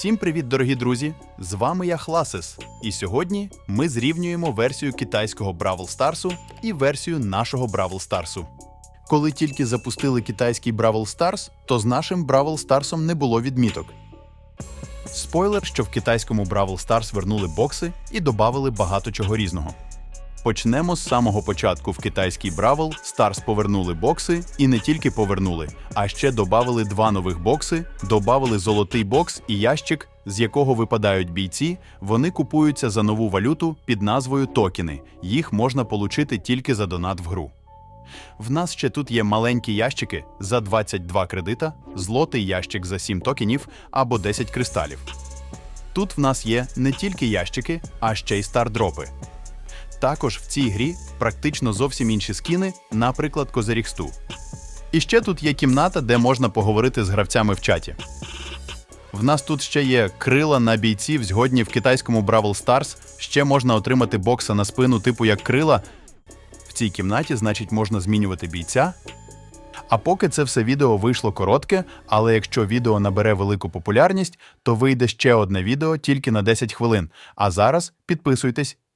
Всім привіт, дорогі друзі! З вами я Хласис. І сьогодні ми зрівнюємо версію китайського Бравл Старсу і версію нашого Бравл Старсу. Коли тільки запустили китайський Бравл Старс, то з нашим Бравл Старсом не було відміток. Спойлер, що в китайському Бравл Старс вернули бокси і додали багато чого різного. Почнемо з самого початку. В китайський Бравл Старс повернули бокси і не тільки повернули, а ще додали два нових бокси, додали золотий бокс і ящик, з якого випадають бійці. Вони купуються за нову валюту під назвою токени. Їх можна получити тільки за донат в гру. В нас ще тут є маленькі ящики за 22 кредита, злотий ящик за 7 токенів або 10 кристалів. Тут в нас є не тільки ящики, а ще й стардропи. Також в цій грі практично зовсім інші скіни, наприклад, Козирігсту. І ще тут є кімната, де можна поговорити з гравцями в чаті. В нас тут ще є крила на бійців згодні в китайському Бравл Stars. Ще можна отримати бокса на спину, типу як крила. В цій кімнаті, значить, можна змінювати бійця. А поки це все відео вийшло коротке, але якщо відео набере велику популярність, то вийде ще одне відео тільки на 10 хвилин. А зараз підписуйтесь